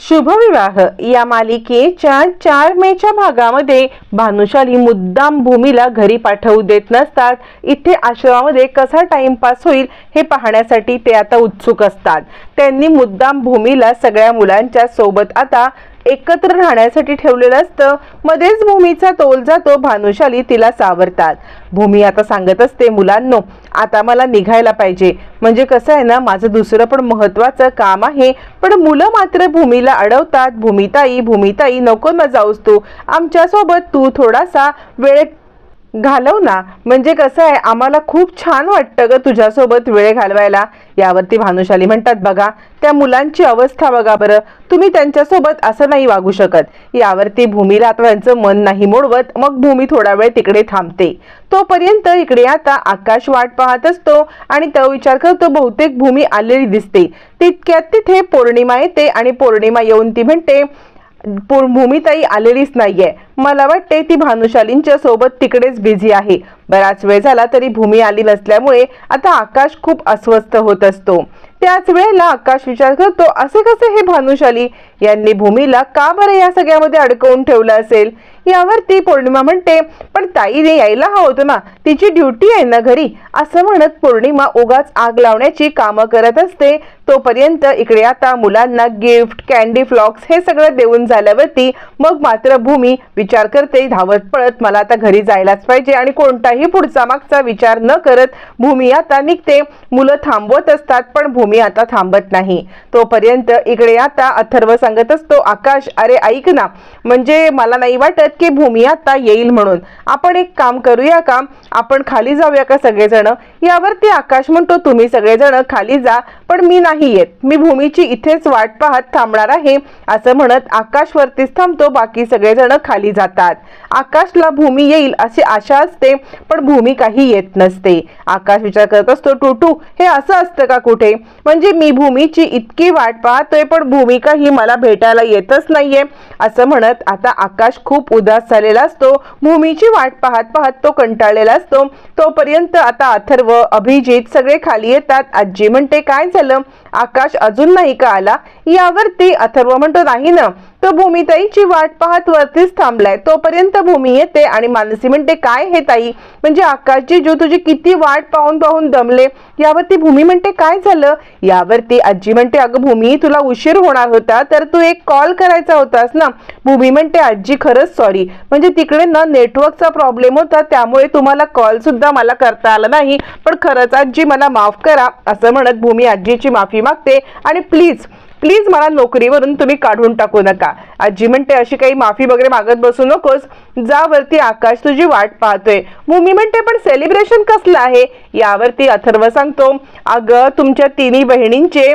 शुभविवाह. या मालिकेच्या चार मेच्या भागामध्ये भानुशाली मुद्दाम भूमीला घरी पाठवू देत नसतात. इथे आश्रमामध्ये कसा टाइमपास होईल हे पाहण्यासाठी ते आता उत्सुक असतात. त्यांनी मुद्दाम भूमीला सगळ्या मुलांच्या सोबत आता एकत्र राहण्यासाठी ठेवलेलं असतं. मध्येच भूमीचा तोल जातो. भानुशाली तिला सावरतात. भूमी आता सांगत असते मुलांनो आता मला निघायला पाहिजे. म्हणजे कसं आहे ना माझं दुसरं पण महत्वाचं काम आहे. पण मुलं मात्र भूमीला अडवतात. भूमिताई भूमिताई नको ना जाऊस तू. आमच्यासोबत तू थोडासा वेळ घालव ना. म्हणजे कसं आहे आम्हाला खूप छान वाटतं ग तुझ्यासोबत वेळ घालवायला. यावरती भानुशाली म्हणतात बघा त्या मुलांची अवस्था बघा बरं. तुम्ही त्यांच्यासोबत असं नाही वागू शकत. यावरती भूमीला आता त्यांचं मन नाही मोडवत. मग भूमी थोडा वेळ तिकडे थांबते. तोपर्यंत इकडे आता आकाश वाट पाहत असतो आणि तो विचार करतो बहुतेक भूमी आलेली दिसते. तितक्यात तिथे पौर्णिमा येते आणि पौर्णिमा येऊन ती म्हणते भूमिताई आलेलीच नाहीये. मला वाटते ती भानुशालींच्या सोबत तिकडेच बिझी आहे. बराच वेळ झाला तरी भूमी आली नसल्यामुळे आता आकाश खूप अस्वस्थ होत असतो. त्याच वेळेला आकाश विचार करतो असे कसे हे भानुशाली? यांनी भूमीला का बरं या सगळ्यामध्ये अडकवून ठेवलं असेल? यावरती पौर्णिमा म्हणते पण ताईने यायला हवं होतं ना. तिची ड्युटी आहे ना घरी. असं म्हणत पौर्णिमा उगाच आग लावण्याची कामं करत असते. तोपर्यंत इकडे आता मुलांना गिफ्ट कॅन्डी फ्लॉक्स हे सगळं देऊन झाल्यावरती मग मात्र भूमी विचार करते धावत पळत मला आता घरी जायलाच पाहिजे आणि कोणताही पुढचा मागचा विचार न करत भूमी आता निघते. मुलं थांबवत असतात पण भूमी आता थांबत नाही. तोपर्यंत इकडे आता अथर्व सांगत असतो आकाश अरे ऐक ना. म्हणजे मला नाही वाटत की भूमी आता येईल म्हणून. आपण एक काम करूया का? आपण खाली जाऊया का सगळेजण? यावरती आकाश म्हणतो तुम्ही सगळेजण खाली जा पण मी नाही येत. मी भूमीची इथेच वाट पाहत थांबणार आहे असं म्हणत आकाश वरतीच थांबतो. बाकी सगळेजण खाली जातात. आकाशला भूमी येईल अशी आशा असते पण भूमी काही येत नसते. आकाश विचार करत असतो टुटू हे असं असतं का कुठे? म्हणजे मी भूमीची इतकी वाट पाहतोय पण भूमिका ही मला भेटायला येतच नाहीये असं म्हणत आता आकाश खूप उद उदास झालेला असतो भूमीची वाट पाहत पाहत तो कंटाळलेला असतो. तोपर्यंत आता अथर्व अभिजित सगळे खाली येतात. आजी म्हणते काय झालं? आकाश अजून नाही का आला? यावरती अथर्व म्हणतो नाही ना. तो भूमीताईची वाट पाहत वरतीच थांबलाय तोपर्यंत भूमी येते आणि मानसी म्हणते काय हे ताई? म्हणजे आकाशची जो तुझी किती वाट पाहून पाहून दमले यावरती भूमी म्हणते काय झालं? यावरती आजी म्हणते अगं भूमी तुला उशीर होणार होता तर तू एक कॉल करायचा होतास ना? भूमी म्हणते आजी खरंच सॉरी. म्हणजे तिकडे ना नेटवर्कचा प्रॉब्लेम होता त्यामुळे तुम्हाला कॉल सुद्धा मला करता आला नाही. पण खरंच आजी मला माफ करा असं म्हणत भूमी आजीची माफी मागते आणि प्लीज प्लीज मला नोकरीवरून तुम्ही काढून टाकू नका. आजी म्हणते अशी काही माफी वगैरे मागत बसू नकोस. जावरती आकाश तुझी वाट पाहतोय. भूमी म्हणते पण सेलिब्रेशन कसलं आहे? यावरती अथर्व सांगतो अगं तुमच्या तिन्ही बहिणींचे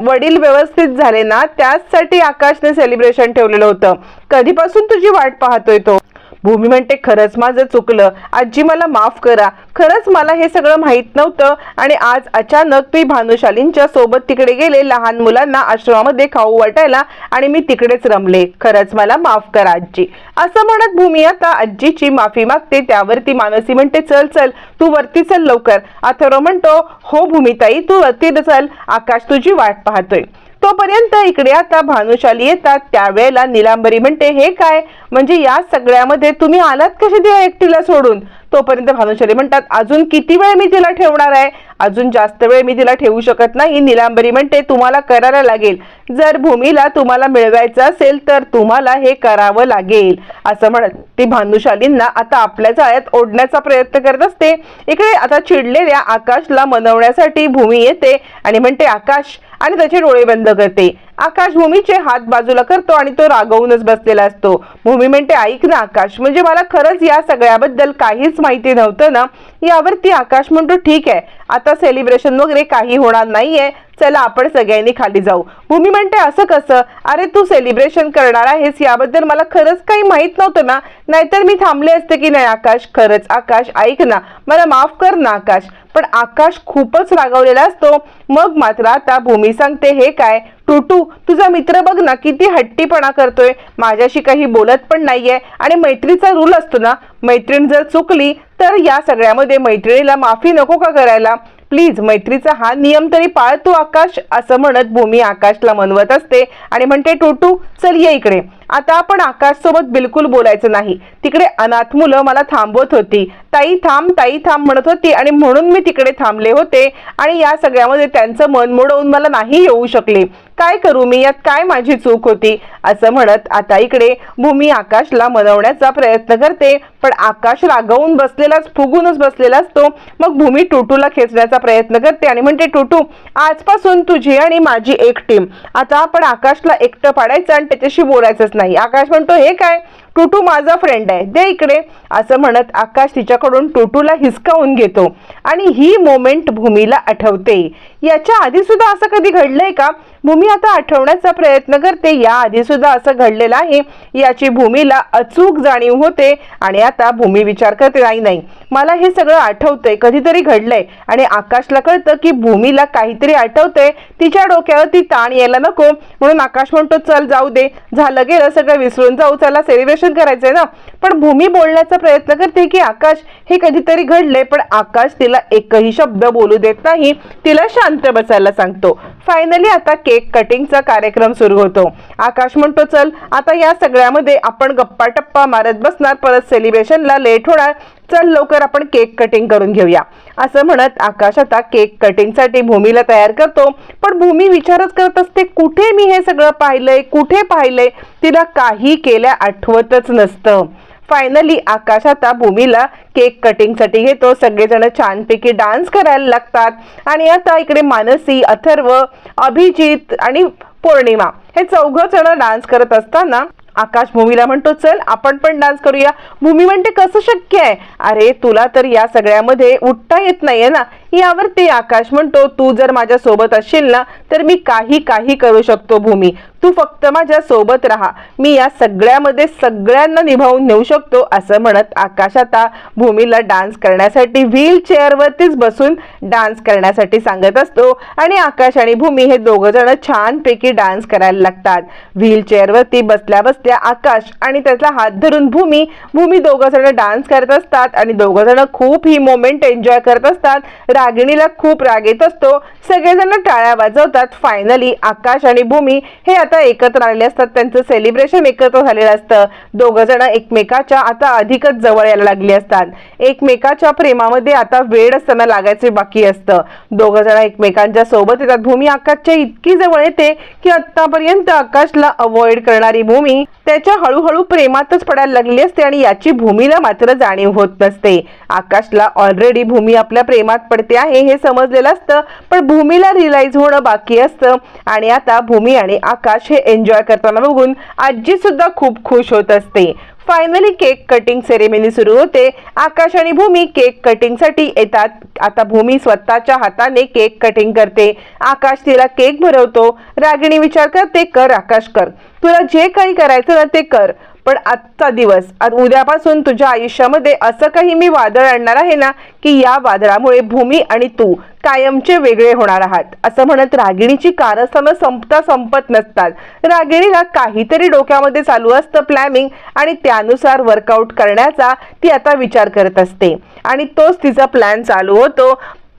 वडील व्यवस्थित झाले ना त्याचसाठी आकाशने सेलिब्रेशन ठेवलेलं होतं. कधीपासून तुझी वाट पाहतोय तो? भूमी म्हणते खरंच माझं चुकलं. आजी मला माफ करा. खरंच मला हे सगळं माहीत नव्हतं आणि आज अचानक मी भानुशालींच्या सोबत तिकडे गेले लहान मुलांना आश्रमामध्ये खाऊ वाटायला आणि मी तिकडेच रमले. खरंच मला माफ करा आजी. असं म्हणत भूमी आता आजीची माफी मागते. त्यावरती मानसी म्हणते चल चल तू वरती चल लवकर. अथर्व म्हणतो हो भूमिताई तू वरती चल. आकाश तुझी वाट पाहतोय. तोपर्यंत इकडे आता भानुशाली येतात. त्यावेळेला निलांबरी म्हणते हे काय? म्हणजे या सगळ्यामध्ये तुम्ही आलात कसे त्या एकटीला सोडून? तोपर्यंत भानुशाली म्हणतात अजून किती वेळ मी तिला ठेवणार आहे? अजून जास्त वेळ मी तिला ठेवू शकत नाही. निलांबरी म्हणते तुम्हाला करायला लागेल. जर भूमीला तुम्हाला मिळवायचं असेल तर तुम्हाला हे करावं लागेल. असं म्हणत ती भानुशालींना आता आपल्या जाळ्यात ओढण्याचा प्रयत्न करत असते. इकडे आता चिडलेल्या आकाशला मनवण्यासाठी भूमी येते आणि म्हणते आकाश आणि त्याचे डोळे बंद करते. आकाश भूमीचे हात बाजूला करतो आणि तो रागवूनच बसलेला असतो. भूमी म्हणते ऐक ना आकाश म्हणजे मला खरंच या सगळ्याबद्दल काहीच माहिती नव्हतं ना? यावरती आकाश म्हणतो ठीक आहे आता सेलिब्रेशन वगैरे काही होणार नाहीये. चला आपण सगळ्यांनी खाली जाऊ. भूमी म्हणते असं कसं? अरे तू सेलिब्रेशन करणार आहेस याबद्दल मला खरंच काही माहीत नव्हतं ना. नाहीतर मी थांबले असते की नाही आकाश? खरंच आकाश ऐक ना. मला माफ कर ना आकाश. पण आकाश खूपच रागवलेला असतो. मग मात्र आता भूमी सांगते हे काय? टुटू तुझा मित्र बघ ना किती हट्टीपणा करतोय. माझ्याशी काही बोलत पण नाहीये आणि मैत्रीचा रूल असतो ना. मैत्रीण जर चुकली तर या सगळ्यामध्ये मैत्रिणीला माफी नको का करायला? प्लीज मैत्रीचा हा नियम तरी पाळ तू आकाश असं म्हणत भूमी आकाशला मनवत असते आणि म्हणते टोटू चल ये इकडे. आता आपण आकाश सोबत बिलकुल बोलायचं नाही. तिकडे अनाथ मुलं मला थांबवत होती. ताई थांब ताई थांब म्हणत होती आणि म्हणून मी तिकडे थांबले होते आणि या सगळ्यामध्ये त्यांचं मन मोडवून मला नाही येऊ शकले. काय करू मी? यात काय माझी चूक होती? असं म्हणत आता इकडे भूमी आकाशला मनवण्याचा प्रयत्न करते. पण आकाश रागवून बसलेलाच फुगूनच बसलेला असतो. मग भूमी टुटूला खेचण्याचा प्रयत्न करते आणि म्हणते टुटू आजपासून तुझी आणि माझी एक टीम आता आपण आकाशला एकटं पाडायचं आणि त्याच्याशी बोलायचंच नाही. आकाश म्हणतो हे काय? टुटू माझा फ्रेंड आहे. दे इकडे. असं म्हणत आकाश तिच्याकडून टुटूला हिसकावून घेतो आणि ही मोमेंट भूमीला आठवते. याच्या आधी सुद्धा असं कधी घडलंय का? भूमी आता आठवण्याचा प्रयत्न करते. या आधी सुद्धा असं घडलेलं आहे. याची भूमीला अचूक जाणीव होते आणि आता भूमी विचार करते नाही नाही. मला हे सगळं आठवतंय. कधीतरी घडलंय. आणि आकाशला कळतं की भूमीला काहीतरी आठवतंय. तिच्या डोक्यावरती ताण यायला नको. म्हणून आकाश म्हणतो चल जाऊ दे. झालं गेलं सगळं विसरून जाऊ. चला सेलिब्रेशन करायचंय ना. पण भूमी बोलण्याचा प्रयत्न करते की आकाश हे कधीतरी घडले पण आकाश तिला एकही शब्द बोलू देत नाही. तिला शांत बसायला सांगतो. फायनली आता केक कटिंगचा कार्यक्रम सुरू होतो. आकाश म्हणतो चल आता या सगळ्यामध्ये आपण गप्पा टप्पा मारत बसणार. परत सेलिब्रेशनला लेट होणार. चल लवकर आपण केक कटिंग करून घेऊया. असं म्हणत आकाश आता केक कटिंगसाठी भूमीला तयार करतो. पण भूमी विचारच करत असते कुठे मी हे सगळं पाहिलंय? कुठे पाहिलंय? तिला काही केल्या आठवतच नसतं. फायनली आकाश आता भूमीला केक कटिंगसाठी घेतो. सगळेजण छानपैकी डान्स करायला लागतात. आणि आता इकडे मानसी अथर्व अभिजित आणि पौर्णिमा हे चौघ जण डान्स करत असताना आकाश भूमीला म्हणतो चल आपण पण डान्स करूया. भूमी म्हणते कसं शक्य आहे? अरे तुला तर या सगळ्यामध्ये उठता येत नाहीये ना. यावरती आकाश म्हणतो तू जर माझ्या सोबत असशील ना तर मी काही काही करू शकतो भूमी. तू फक्त माझ्या सोबत राहा. मी या सगळ्यामध्ये सगळ्यांना निभावून नेऊ शकतो असं म्हणत आकाश आता भूमीला डान्स करण्यासाठी व्हील चेअरवरतीच बसून डान्स करण्यासाठी सांगत असतो. आणि आकाश आणि भूमी हे दोघं जण छानपैकी डान्स करायला लागतात. व्हील चेअरवरती बसल्या बसल्या आकाश आणि त्याचा हात धरून भूमी भूमी दोघं जण डान्स करत असतात आणि दोघं जण खूप ही मोमेंट एन्जॉय करत असतात. रागिणीला खूप राग येत असतो. सगळेजण टाळ्या वाजवतात. फायनली आकाश आणि भूमी हे आता एकत्र आलेले असतात त्यांचं सेलिब्रेशन एकत्र झालेलं असतं. दोघं जण एकमेकाच्या आता अधिकच जवळ यायला लागली असतात. एकमेकाच्या प्रेमामध्ये आता वेळ असताना लागायचे बाकी असतं. दोघं जण एकमेकांच्या सोबत येतात. भूमी आकाशच्या इतकी जवळ येते की आतापर्यंत आकाशला अवॉइड करणारी भूमी त्याच्या हळूहळू प्रेमातच पडायला लागली असते आणि याची भूमीला मात्र जाणीव होत नसते. आकाशला ऑलरेडी भूमी आपल्या प्रेमात पडते आहे हे समजलेलं असतं पण भूमीला रिलाईज होणं बाकी असतं. आणि आता भूमी आणि आकाश हे एन्जॉय करताना बघून आजी सुद्धा खूप खुश होत असते. फायनली केक कटिंग सेरेमनी सुरू होते. आकाश आणि भूमी केक कटिंगसाठी येतात. आता भूमी स्वतःच्या हाताने केक कटिंग करते. आकाश तिला केक भरवतो. रागिणी विचार करते कर आकाश कर. तुला जे काही करायचं ना ते कर. पण आजचा दिवस आज उद्यापासून तुझ्या आयुष्यामध्ये असं काही मी वादळ आणणार आहे ना की या वादळामुळे भूमी आणि तू कायमचे वेगळे होणार आहात. असं म्हणत रागिणीची कारस्थानं संपता संपत नसतात. रागिणीला काहीतरी डोक्यामध्ये चालू असतं प्लॅनिंग आणि त्यानुसार वर्कआउट करण्याचा ती आता विचार करत असते. आणि तोच तिचा प्लॅन चालू होतो.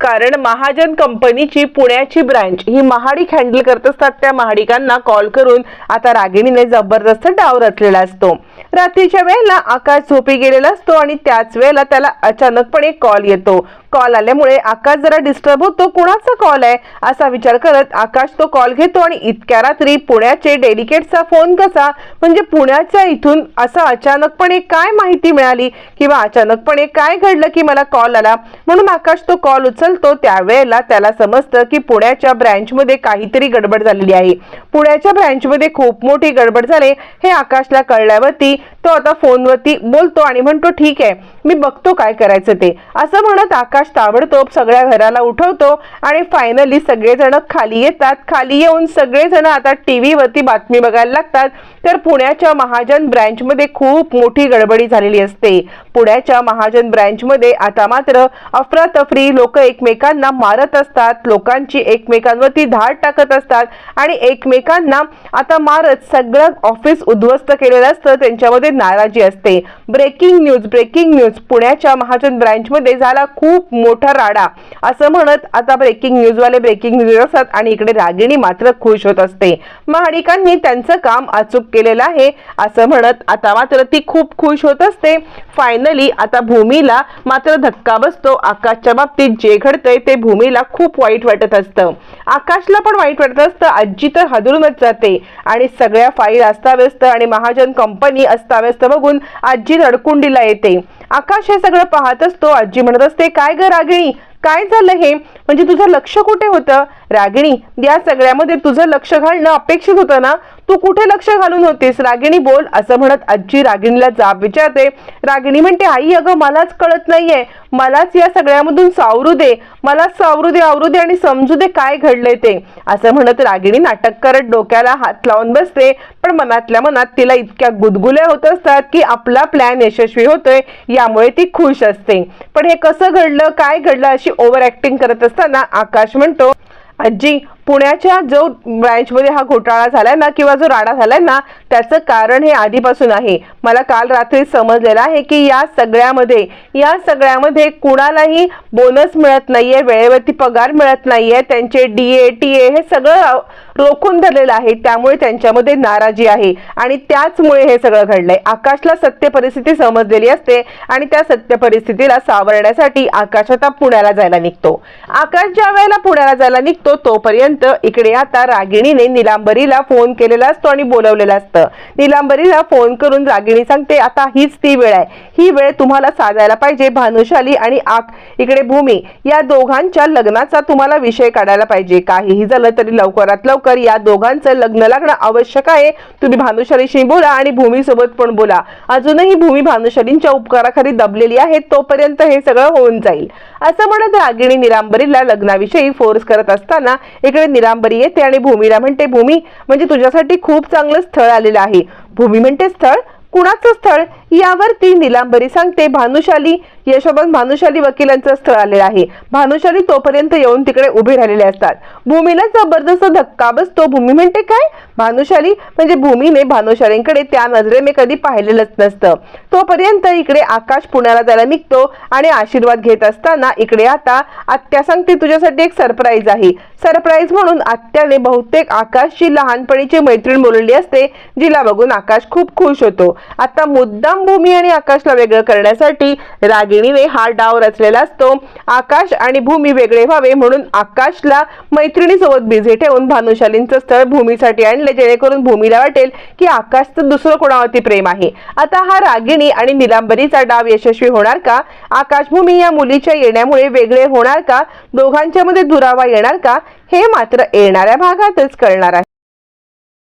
कारण महाजन कंपनीची पुण्याची ब्रँच ही महाडिक हँडल करत असतात. त्या महाडिकांना कॉल करून आता रागिणीने जबरदस्त डाव रचलेला असतो. रात्रीच्या वेळेला आकाश झोपी गेलेला असतो आणि त्याच वेळेला त्याला अचानकपणे कॉल येतो. कॉल आल्यामुळे आकाश जरा डिस्टर्ब होतो. कुणाचा कॉल आहे? असा विचार करत आकाश तो कॉल घेतो आणि इतक्या रात्री पुण्याचे डेलिकेटचा फोन कसा? म्हणजे पुण्याच्या इथून असं अचानकपणे काय माहिती मिळाली? किंवा अचानकपणे काय घडलं की मला कॉल आला? म्हणून आकाश तो कॉल उचलतो. त्यावेळेला त्याला समजतं की पुण्याच्या ब्रँचमध्ये काहीतरी गडबड झालेली आहे. पुण्याच्या ब्रँचमध्ये खूप मोठी गडबड झाली. हे आकाशला कळल्यावरती तो आता फोनवरती बोलतो आणि म्हणतो ठीक आहे मी बघतो काय करायचं ते. असं म्हणत आकाश ताबडतोब सगळ्या घराला उठवतो आणि फायनली सगळेजण खाली येतात. खाली येऊन सगळेजण आता टी व्हीवरती बातमी बघायला लागतात. तर पुण्याच्या महाजन ब्रँचमध्ये खूप मोठी गडबडी झालेली असते. पुण्याच्या महाजन ब्रँचमध्ये आता मात्र अफरातफरी लोक एकमेकांना मारत असतात. लोकांची एकमेकांवरती धाड टाकत असतात आणि एकमेकांना आता मारत सगळं ऑफिस उद्ध्वस्त केलेलं असतं. त्यांच्यामध्ये नाराजी असते. ब्रेकिंग न्यूज ब्रेकिंग न्यूज पुण्याच्या महाजन ब्रँचमध्ये झाला खूप खूप मोठा राडा. असं म्हणत आता ब्रेकिंग न्यूजवाले ब्रेकिंग न्यूज असतात आणि इकडे रागिणी मात्र खुश होत असते. महाडिकांनी त्यांचं काम अचूक केलेलं आहे असं म्हणत आता मात्र ती खूप खुश होत असते. फायनली आता भूमीला मात्र धक्का बसतो. आकाशच्या बाबतीत जे घडतंय ते भूमीला खूप वाईट वाटत असतं. आकाशला पण वाईट वाटत असतं. आजी तर हादरूनच जाते. आणि सगळ्या फाईल अस्ताव्यस्त आणि महाजन कंपनी अस्ताव्यस्त बघून आजी रडकुंडीला येते. आकाश हे सगळं पाहत असतो. आजी म्हणत असते काय ग रागिणी? काय झालं हे? म्हणजे तुझं लक्ष कुठे होतं? रागिणी या सगळ्यामध्ये तुझं लक्ष घालणं अपेक्षित होतं ना? तू कुठे लक्ष घालून होतीस? रागिणी बोल असं म्हणत आजी रागिणीला जाब विचारते. रागिणी म्हणते आई अगं मलाच कळत नाहीये. मलाच या सगळ्यामधून सावरू दे. मला सावरू दे आवरू दे आणि समजू दे काय घडलंय ते. असं म्हणत रागिणी नाटक करत डोक्याला हात लावून बसते. पण मनातल्या मनात तिला इतक्या गुदगुल्या होत असतात की आपला प्लॅन यशस्वी होतोय यामुळे ती खुश असते. पण हे कसं घडलं काय घडलं अशी ओव्हर ऍक्टिंग करत असते. असताना आकाश म्हणतो आजी पुण्याच्या जो ब्रँचमध्ये हा घोटाळा झालाय ना किंवा जो राडा झालाय ना त्याचं कारण हे आधीपासून आहे. मला काल रात्री समजलेलं आहे की या सगळ्यामध्ये या सगळ्यामध्ये कुणालाही बोनस मिळत नाहीये वेळेवरती पगार मिळत नाहीये त्यांचे डी ए टी ए हे सगळं रोखून धरलेलं आहे. त्यामुळे त्यांच्यामध्ये नाराजी आहे. आणि त्याचमुळे हे सगळं घडलंय. आकाशला सत्य परिस्थिती समजलेली असते आणि त्या सत्य परिस्थितीला सावरण्यासाठी आकाश आता पुण्याला जायला निघतो. आकाश ज्या वेळेला पुण्याला जायला निघतो तोपर्यंत इकडे आता रागिणीने निलांबरीला फोन केलेला असतो आणि बोलवलेलं असतं. निलांबरीला फोन करून रागिणी सांगते आता हीच ती वेळ आहे. ही वेळ तुम्हाला साधायला पाहिजे भानुशाली आणि आक इकडे भूमी. या दोघांच्या लग्नाचा तुम्हाला विषय काढायला पाहिजे. काहीही झालं तरी लवकरात लवकर या दोघांचं लग्न लागणं आवश्यक आहे. तुम्ही भानुशालीशी बोला आणि भूमीसोबत पण बोला. अजूनही भूमी भानुशालींच्या उपकाराखाली दबलेली आहे तोपर्यंत हे सगळं होऊन जाईल. असं म्हणत रागिणी निलांबरीला लग्नाविषयी फोर्स करत असताना इकडे निरांबरी येते आणि भूमीला म्हणते भूमी म्हणजे तुझ्यासाठी खूप चांगलं स्थळ आलेलं आहे. भूमी म्हणते स्थळ? कुणाचं स्थळ? यावर ती निलांबरी सांगते. भानुशाली यशोबन भानुशाली वकिलांचं स्थळ आलेलं आहे. भानुशाली तोपर्यंत येऊन तिकडे उभे राहिलेले असतात. भूमीला जबरदस्त धक्का बसतो. भूमी म्हणते काय? भानुशाली? म्हणजे भूमीने भानुशालींकडे त्या नजरेने कधी पाहिलेलंच नसतं. तोपर्यंत इकडे आकाश पुण्याला जायला निघतो आणि आशीर्वाद घेत असताना इकडे आता आत्या सांगते तुझ्यासाठी एक सरप्राईज आहे. सरप्राईज म्हणून आत्याने बहुतेक आकाशची लहानपणीची मैत्रीण बोलली असते जिला बघून आकाश खूप खुश होतो. आता मुद्दाम भूमी आणि आकाशला वेगळं करण्यासाठी रागिणीने हा डाव रचलेला असतो. आकाश आणि भूमी वेगळे व्हावे म्हणून आकाशला मैत्रिणीसोबत बिझी ठेवून भानुशालींचं स्थळ भूमीसाठी आणले जेणेकरून भूमीला वाटेल की आकाशचं दुसरं कोणावरती प्रेम आहे. आता हा रागिणी आणि निलांबरीचा डाव यशस्वी होणार का? आकाश भूमी या मुलीच्या येण्यामुळे वेगळे होणार का? दोघांच्या मध्ये दुरावा येणार का? हे मात्र येणाऱ्या भागातच कळणार आहे.